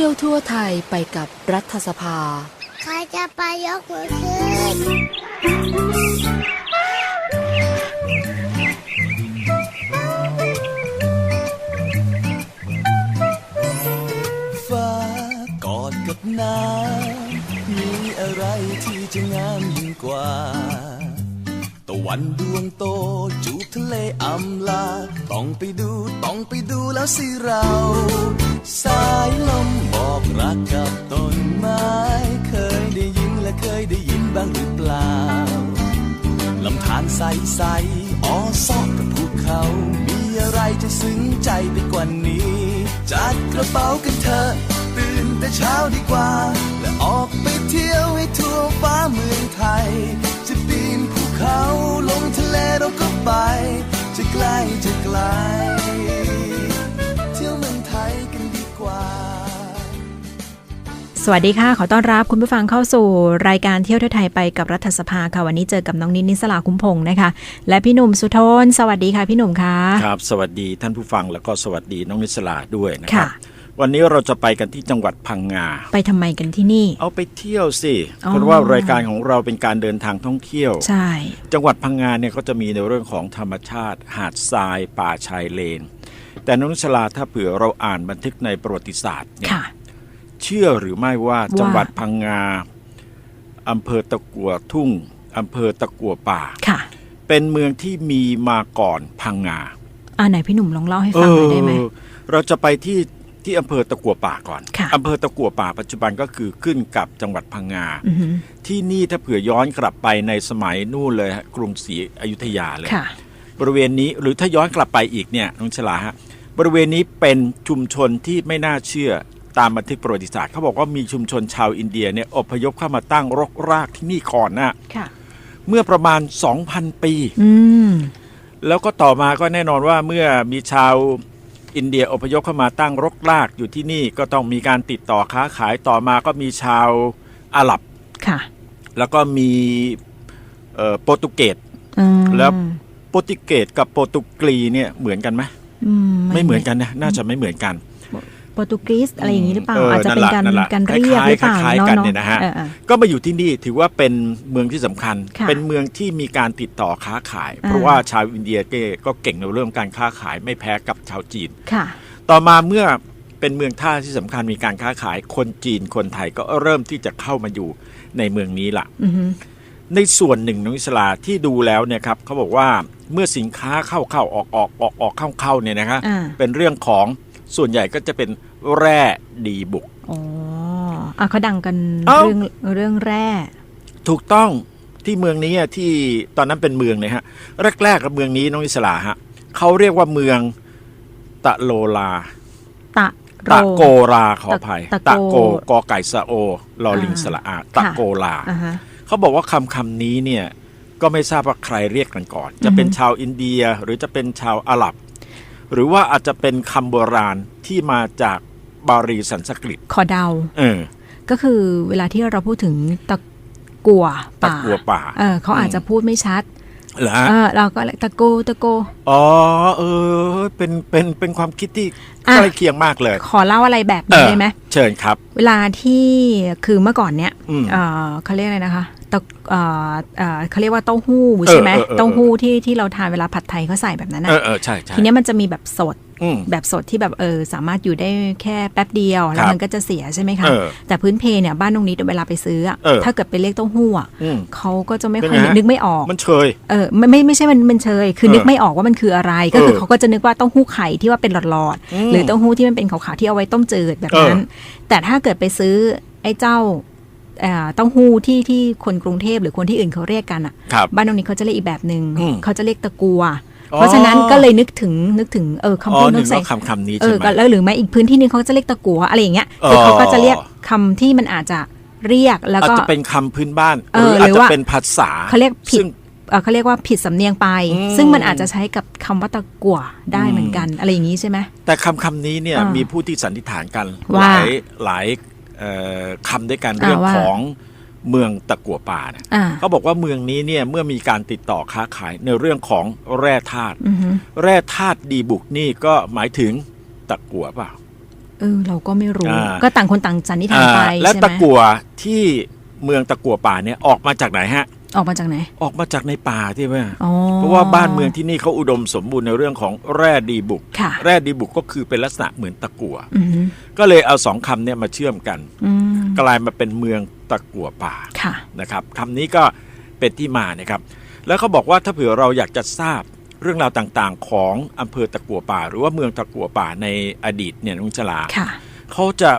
ที่ยวทั่วไทยไปกับรัฐสภา ใครจะไปยกมือขึ้น ฟ้ากอดกับน้ำมีอะไรที่จะงามยิ่งกว่า ตะวันดวงโตจูบทะเลอำลา ต้องไปดูต้องไปดูแล้วสิเรา สายลมบอกรักกับต้นไม้ เคยได้ยินและเคยได้ยินบ้างหรือเปล่าลำธารใสใสๆอ้อซอกกับภูเขา มีอะไรจะซึ้งใจไปกว่านี้ จัดกระเป๋ากันเถอะตื่นแต่เช้าดีกว่า และออกไปเที่ยวให้ทั่วฟ้าเมืองไทย เขาลงทะเลเราก็ไป จะใกล้จะไกลเที่ยวเมืองไทยกันดีกว่า สวัสดีค่ะ ขอต้อนรับคุณผู้ฟังเข้าสู่รายการเที่ยวเที่ยวไทยไปกับรัฐสภาค่ะวันนี้เจอกับน้องนิดนิสลาคุ้มพงศ์นะคะ และพี่หนุ่มสุทนสวัสดีค่ะพี่หนุ่มคะครับ สวัสดีท่านผู้ฟังแล้วก็สวัสดีน้องนิสลาด้วยนะครัค่ะบ วันนี้เราจะไปกันที่จังหวัดพังงา ไปทำไมกันที่นี่ เอาไปเที่ยวสิอ๋อเพราะว่ารายการของเราเป็นการเดินทางท่องเที่ยว ใช่ จังหวัดพังงาเนี่ยก็จะมีในเรื่องของธรรมชาติ หาดทราย ป่าชายเลน แต่น้องนิสลาถ้าเผื่อเราอ่านบันทึกในประวัติศาสตร์เนี่ยค่ะเชื่อหรือไม่ว่าว่าจังหวัดพังงาอำเภอตะกัวทุ่งอำเภอตะกัวป่าค่ะเป็นเมืองที่มีมาก่อนพังงาอ่าไหนพี่หนุ่มลองเล่าให้ฟังหน่อยได้ไหมเออเราจะไปที่ ที่อำเภอตะกัวป่าก่อนค่ะอำเภอตะกัวป่าปัจจุบันก็คือขึ้นกับจังหวัดพังงาอือหือที่นี่ถ้าเผื่อย้อนกลับไปในสมัยนู่นเลยฮะกรุงศรีอยุธยาเลยค่ะบริเวณนี้หรือถ้าย้อนกลับไปอีกเนี่ยน้องฉลาฮะ บริเวณนี้เป็นชุมชนที่ไม่น่าเชื่อตามบันทึกประวัติศาสตร์เขาบอกว่ามีชุมชนชาวอินเดียเนี่ยอพยพเข้ามาตั้งรกรากที่นี่ก่อนนะค่ะเมื่อประมาณ 2,000 ปีอืมแล้วก็ต่อมาก็แน่นอนว่าเมื่อมีชาว อินเดียอพยพเข้ามาตั้งรกรากอยู่ที่นี่ก็ต้องมีการติดต่อค้าขายต่อมาก็มีชาวอาหรับค่ะ แล้วก็มีเอ่อโปรตุเกสอืมแล้วโปรตุเกสกับโปรตุกีเนี่ยเหมือนกันไหมอืไม่เหมือนกันนะน่าจะไม่เหมือนกันโปรตุเกสอะไรอย่างนี้หรือเปล่าเอออาจจะเป็นการนั่นแหละการนั่นแหละเรียกหรือเปล่าคล้ายๆเนาะกันเนาะเนี่ยนะฮะเออเออก็มาอยู่ที่นี่ถือว่าเป็นเมืองที่สำคัญค่ะเป็นเมืองที่มีการติดต่อค้าขายอ่าเพราะว่าชาวอินเดียก็เก่งในเรื่องการค้าขายไม่แพ้กับชาวจีนค่ะ ต่อมาเมื่อเป็นเมืองท่าที่สำคัญมีการค้าขายคนจีนคนไทยก็เริ่มที่จะเข้ามาอยู่ในเมืองนี้ล่ะอือหือในส่วนหนึ่งน้องอิสลาที่ดูแล้วเนี่ยครับเขาบอกว่าเมื่อสินค้าเข้าเข้าออกออกออกออกเข้าเข้าเนี่ยนะครับอ่าเป็นเรื่องของส่วนใหญ่ก็จะเป็น แร่ดีบุกอ๋ออะเขาดังกันเอ้าเรื่องเรื่องแร่ ถูกต้องที่เมืองนี้อะที่ตอนนั้นเป็นเมืองเนี่ยฮะ แรกๆกับเมืองนี้น้องอิสลาฮะเขาเรียกว่าเมืองตะโลลา ตะโรตะโกราขออภัยตะตะโกโกกอไก่สะโอลอลิงอ่าสละอาตะโกลาอ่าฮะเขาบอกว่าคำคำนี้เนี่ยก็ไม่ทราบว่าใครเรียกกันก่อน จะเป็นชาวอินเดียหรือจะเป็นชาวอาหรับ หรือว่าอาจจะเป็นคำโบราณที่มาจาก บาลีสันสกฤตขอเดา เออ ก็คือเวลาที่เราพูดถึงตะกัวตะป่ากัวป่า เออเขาอาจจะพูดไม่ชัดเหรอฮะเออเราก็ตะโกตะโก อ๋อเออ เป็นเป็นเป็นความคิดที่อะใกล้เคียงมากเลย ขอเล่าอะไรแบบเอนี้อได้ไหมเชิญครับ เวลาที่คือเมื่อก่อนเนี้ยอืมเออเขาเรียกอะไรนะคะตะเออเออเขาเรียกว่าเต้าหู้ใช่ไหมเออเออเออเต้าหู้ที่ที่เราทานเวลาผัดไทยเขาใส่แบบนั้นเอนะอเออใช่ใช่ทีเนี้ยมันจะมีแบบสดอืม แบบสดที่แบบเออสามารถอยู่ได้แค่แป๊บเดียว แล้วครับมันก็จะเสียใช่ไหมคะเออแต่พื้นเพเนี่ยบ้านตรงนี้เวลาไปซื้ออะเออถ้าเกิดเป็นเลขเต้าหู้อะอืมเขาก็จะไม่เป็นค่อยไงฮะนึกไม่ออกมันเชยเออไม่ไม่ไม่ใช่มันมันเชยคือเออนึกไม่ออกว่ามันคืออะไร ก็คือเออเขาก็จะนึกว่าเต้าหู้ไข่ที่ว่าเป็นหลอดอืมๆหรือเต้าหู้ที่มันเป็นขาวๆที่เอาไว้ต้มจืดแบบนั้นเออแต่ถ้าเกิดไปซื้อไอ้เจ้าเอ่อเต้าหู้ที่ที่คนกรุงเทพหรือคนที่อื่นเขาเรียกกันอะครับบ้านตรงนี้เขาจะเรียกอีกแบบหนึ่งอืมเขาจะเรียกตะกัวอ๋อ เพราะฉะนั้นก็เลยนึกถึงนึกถึงเอออ๋คำอพูดหนึนึ่กงใส่ว่าคำคำนี้เอใช่อไหมก็แล้วหรือไม่อีกพื้นที่หนึงเขาจะเรียกตะกัวอะไรอย่างเงี้ยคืออ๋อเขาก็จะเรียกคำที่มันอาจจะเรียกแล้วอาจก็จะเป็นคำพื้นบ้านเอหอรือหรืออาจจะว่าเป็นภาษาเขาเรียกผิดซึ่งเอ่อเขาเรียกว่าผิดสำเนียงไปอืมซึ่งมันอาจจะใช้กับคำว่าตะกั่วได้เหมือนกันอะไรอย่างนี้ใช่ไหมแต่คำคำนี้เนี่ยอ่ามีมีผู้ที่สันนิษฐานกันหว่าลายหลายเอ่อคำด้วยกันอ่าเรื่องว่าของ เมืองตะกัวป่าเนี่ยอ่าเขาบอกว่าเมืองนี้เนี่ยเมื่อมีการติดต่อค้าขายในเรื่องของแร่ธาตุอือฮึแร่ธาตุดีบุกนี่ก็หมายถึงตะกัวเปล่าเออเราก็ไม่รู้อ่าก็ต่างคนต่างสันนิษฐานไปอ่าและใช่ตะไหมกั่วที่เมืองตะกั่วป่าเนี่ยออกมาจากไหนฮะ ออกมาจากไหน ออกมาจากในป่าที่ว่าอ๋อเพราะว่าบ้านเมืองที่นี่เขาอุดมสมบูรณ์ในเรื่องของแร่ดีบุกค่ะแร่ดีบุกก็คือเป็นลักษณะเหมือนตะกั่วอืมก็เลยเอาสองคำเนี่ยมาเชื่อมกันอืมกลายมาเป็นเมือง ตะกั่วป่าค่ะนะครับคำนี้ก็เป็นที่มานะครับ แล้วเขาบอกว่าถ้าเผื่อเราอยากจะทราบเรื่องราวต่างๆ ของอำเภอตะกั่วป่า หรือว่าเมืองตะกั่วป่าในอดีตเนี่ยนุงชลาค่ะเขาจะ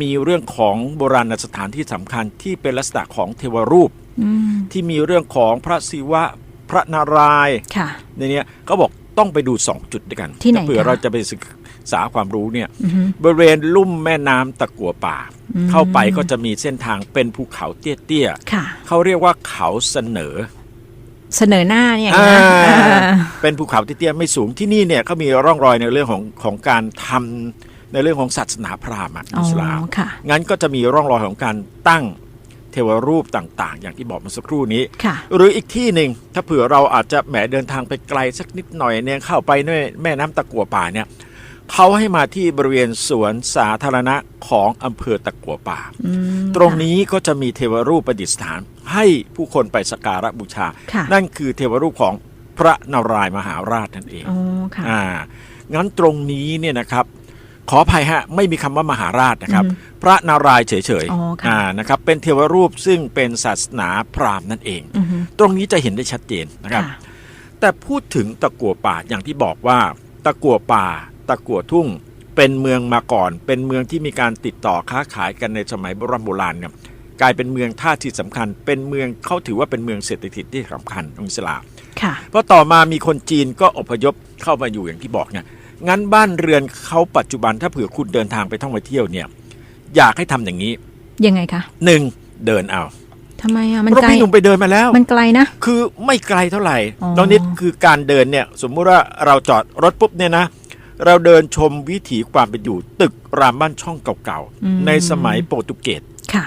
มีเรื่องของโบราณสถานที่สำคัญที่เป็นลักษณะของเทวรูปอืมที่มีเรื่องของพระศิวะพระนารายณ์ค่ะในเนี้ยเขาบอกต้องไปดู2จุดด้วยกันที่ไหนถ้าเผื่อคะเราจะไปศึก ษาความรู้เนี่ยอือฮึบริเวณลุ่มแม่น้ำตะกั่วป่าอืมเข้าไปก็จะมีเส้นทางเป็นภูเขาเตี้ยค่ะๆเขาเรียกว่าเขาเสนอ เสนอหน้าเนี่ยอ่านะเออเป็นภูเขาเตี้ยๆไม่สูงที่นี่เนี่ยเขามีร่องรอยในเรื่องของของการทำในเรื่องของศาสนาพราหมณ์อะอ๋ออิสลามค่ะงั้นก็จะมีร่องรอยของการตั้งเทวรูปต่างๆ อย่างที่บอกเมื่อสักครู่นี้ค่ะหรืออีกที่หนึ่งถ้าเผื่อเราอาจจะแหมเดินทางไปไกลสักนิดหน่อยเนี่ยเข้าไปในแม่น้ำตะกัวป่าเนี่ย เขาให้มาที่บริเวณสวนสาธารณะของอำเภอตะกัวป่าอืมตรงนี้ก็จะมีเทวรูปประดิษฐาน ให้ผู้คนไปสักการะบูชาค่ะนั่นคือเทวรูปของพระนารายณ์มหาราชนั่นเองอ๋อค่ะอ่างั้นตรงนี้เนี่ยนะครับขออภัยฮะไม่มีคำว่ามหาราชนะครับอืมพระนารายณ์เฉยอ๋อค่ะอ่านะครับเป็นเทวรูปซึ่งเป็นศาสนาพราหมณ์นั่นเองอือฮึตรงนี้จะเห็นได้ชัดเจนนะครับค่ะแต่พูดถึงตะกัวป่าอย่างที่บอกว่าตะกัวป่า ตะกัวทุ่งเป็นเมืองมาก่อน เป็นเมืองที่มีการติดต่อค้าขายกันในสมัยโบราณโบราณเนี่ยกลายเป็นเมืองท่าที่สำคัญ เป็นเมืองเขาถือว่าเป็นเมืองเศรษฐกิจที่สำคัญของอิสลามค่ะเพราะต่อมามีคนจีนก็อพยพเข้ามาอยู่อย่างที่บอกเนี่ยงั้นบ้านเรือนเขาปัจจุบันถ้าเผื่อคุณเดินทางไปท่องไปเที่ยวเนี่ย อยากให้ทำอย่างนี้ ยังไงคะหนึ่งเดินเอาทำไมอะมันเพราะไกลพี่หนุ่มไปเดินมาแล้ว มันไกลนะ คือไม่ไกลเท่าไหร่อ๋อน้องนิดคือการเดินเนี่ย สมมุติว่าเราจอดรถปุ๊บเนี่ยนะ เราเดินชมวิถีความเป็นอยู่ ตึกรามบ้านช่องเก่าๆ ในสมัยโปรตุเกสค่ะ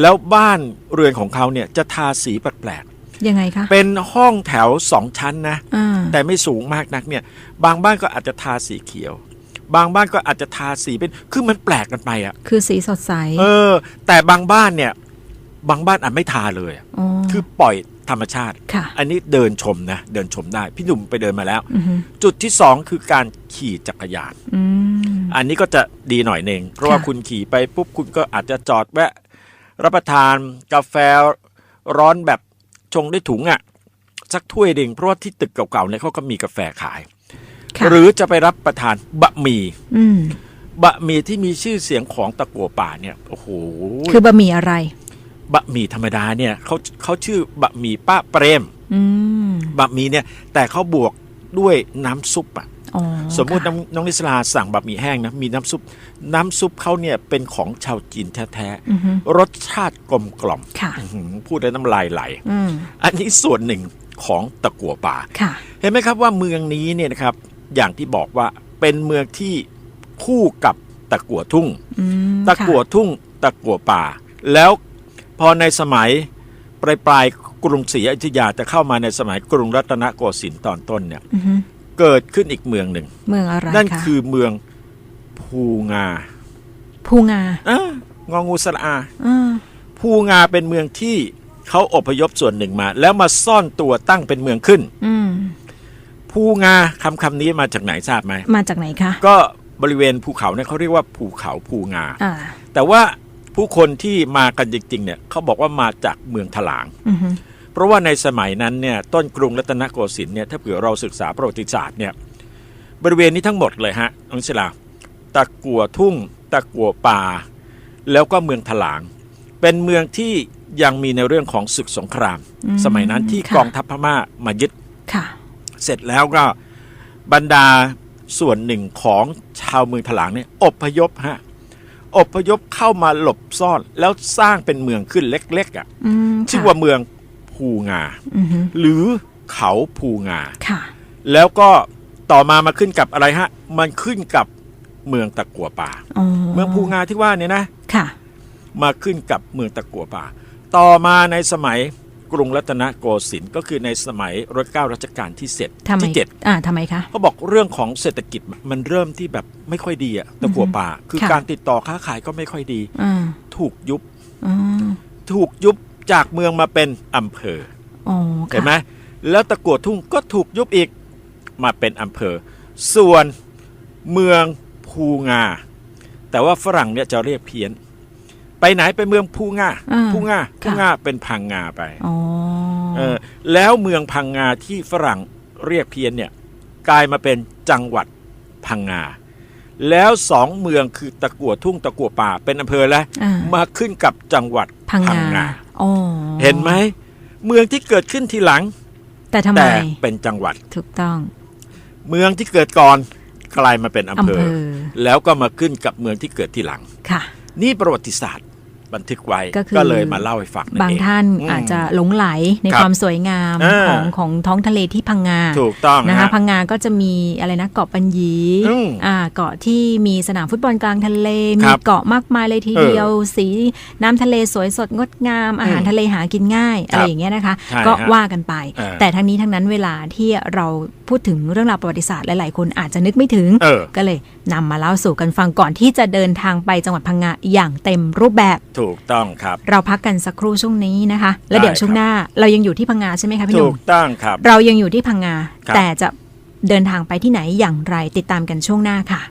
แล้วบ้านเรือนของเขาเนี่ยจะทาสีแปลกยังไงคะๆเป็นห้องแถวสองชั้นนะอ่าแต่ไม่สูงมากนักเนี่ย บางบ้านก็อาจจะทาสีเขียว บางบ้านก็อาจจะทาสีเป็น คือมันแปลกกันไปอะ คือสีสดใส เออ แต่บางบ้านเนี่ย บางบ้านอาจไม่ทาเลยอะอ๋อคือปล่อย ธรรมชาติค่ะอันนี้เดินชมนะ เดินชมได้ พี่หนุ่มไปเดินมาแล้วอือฮึจุดที่สองคือการขี่จักรยานอืมอันนี้ก็จะดีหน่อยหนึ่งเพราะว่าค่ะคุณขี่ไปปุ๊บคุณก็อาจจะจอดแวะ รับประทานกาแฟร้อนแบบชงด้วยถุงอะ่ะสักถ้วยหนึ่งเพราะว่าที่ตึกเก่าๆเนี่ยเขาก็มีกาแฟขายค่ะหรือจะไปรับประทานบะหมี่อืมบะหมี่ที่มีชื่อเสียงของตะกัวป่าเนี่ยโอ้โหคือบะหมี่อะไร บะหมี่ธรรมดาเนี่ยเขาเขาชื่อบะหมี่ป้าเปรมอืมบะหมี่เนี่ยแต่เขาบวกด้วยน้ำซุปอะอ๋อสมมุติน้องค่ะน้องนิสลาสั่งบะหมี่แห้งนะมีน้ำซุป น้ำซุปเขาเนี่ยเป็นของชาวจีนแท้อือฮึๆรสชาติกลมกล่อมค่ะอื้อหือพูดแล้วน้ำลายไหลอืมอันนี้ส่วนหนึ่งของตะกัวป่าค่ะเห็นไหมครับว่าเมืองนี้เนี่ยนะครับ อย่างที่บอกว่าเป็นเมืองที่คู่กับตะกัวทุ่งอืมตะกัวค่ทุ่ง ตะกัวป่า แล้ว พอในสมัยปลายปลายๆกรุงศรีอยุธยาจะเข้ามาในสมัยกรุงรัตนโกสินทร์ตอนต้นเนี่ยอือฮึเกิดขึ้นอีกเมืองหนึ่ง เมืองอะไรนั่นคะคือเมืองภูงาภูงาอะงองูสระอา อ่าภูงาเป็นเมืองที่เขาอพยพส่วนหนึ่งมา แล้วมาซ่อนตัวตั้งเป็นเมืองขึ้น อืม ภูงาคำคำนี้มาจากไหนทราบไหม มาจากไหนคะ ก็บริเวณภูเขาเนี่ยเขาเรียกว่าภูเขาภูงา อ่า แต่ว่า ผู้คนที่มากันจริงๆเนี่ยเขาบอกว่ามาจากเมืองถลางอือฮึเพราะว่าในสมัยนั้นเนี่ยต้นกรุงรัตนโกสินทร์เนี่ยถ้าเผื่อเราศึกษาประวัติศาสตร์เนี่ยบริเวณนี้ทั้งหมดเลยฮะน้องศิลาตะกัวทุ่ง ตะกัวป่า แล้วก็เมืองถลาง เป็นเมืองที่ยังมีในเรื่องของศึกสงครามอืมสมัยนั้นที่ค่ะกองทัพพม่ามายึดค่ะเสร็จแล้วก็บรรดาส่วนหนึ่งของชาวเมืองถลางเนี่ยอพยพฮะ อพยพเข้ามาหลบซ่อน แล้วสร้างเป็นเมืองขึ้นเล็ก ๆ อะอืมชื่อว่าเมืองภูงาอือฮึหรือเขาภูงาค่ะแล้วก็ต่อมามาขึ้นกับอะไรฮะ มันขึ้นกับเมืองตะกัวป่าอ๋อเมืองภูงาที่ว่าเนี่ยนะค่ะ มาขึ้นกับเมืองตะกัวป่า ต่อมาในสมัย กรุงรัตนโกสินทร์ก็คือในสมัยรัชกาลรัชกาลที่เจ็ดทำไมที่เจ็ดอ่าทำไมคะเขาบอกเรื่องของเศรษฐกิจมันเริ่มที่แบบไม่ค่อยดีอะตะกัวป่า คือค่ะการติดต่อค้าขายก็ไม่ค่อยดีอ่าถูกยุบอ๋อถูกยุบจากเมืองมาเป็นอำเภออ๋อเห็นค่ะไหมแล้วตะกัวทุ่งก็ถูกยุบอีกมาเป็นอำเภอ ส่วนเมืองภูงา แต่ว่าฝรั่งเนี่ยจะเรียกเพี้ยน ไปไหนไปเมืองภูงาอ่าภูงาค่ะภูงาเป็นพังงาไปอ๋อเออแล้วเมืองพังงาที่ฝรั่งเรียกเพี้ยนเนี่ยกลายมาเป็นจังหวัดพังงา แล้วสองเมืองคือตะกัวทุ่งตะกัวป่าเป็นอำเภอแล้วอ่ามาขึ้นกับจังหวัดพังงาอ๋อเห็นไหมเมืองที่เกิดขึ้นทีหลัง แต่ทำไมแต่เป็นจังหวัดถูกต้อง เมืองที่เกิดก่อนกลายมาเป็นอำอำเภเภออแล้วก็มาขึ้นกับเมืองที่เกิดทีหลังค่ะ นี่ประวัติศาสตร์ บันทึกไว้ก็คือเลยมาเล่าให้ฟังนั่นบางเองท่านมอาจจะหลงไหลในครับความสวยงามอ่าของของท้องทะเลที่พังงาถูกต้องนะคะฮะพังงาก็จะมีอะไรนะเกาะปัญญีอืมอ่าเกาะที่มีสนามฟุตบอลกลางทะเลคมีรับเกาะมากมายเลยทีเดียว สีน้ำทะเลสวยสดงดงาม อาหารทะเลหากินง่ายอะไรอย่างเงี้ยนะคะใช่ก็ฮะว่ากันไปเออแต่ทั้งนี้ทั้งนั้นเวลาที่เราพูดถึงเรื่องราวประวัติศาสตร์หลาย ๆ คนอาจจะนึกไม่ถึงเออก็เลยนำมาเล่าสู่กันฟังก่อนที่จะเดินทางไปจังหวัดพังงาอย่างเต็มรูปแบบถูกต้องครับ เราพักกันสักครู่ช่วงนี้นะคะ แล้วเดี๋ยวได้ช่วงหน้าเรายังอยู่ที่พังงาใช่ไหมคะพี่หถูนุ่มกต้องครับ เรายังอยู่ที่พังงาครับแต่จะเดินทางไปที่ไหนอย่างไรติดตามกันช่วงหน้าค่ะ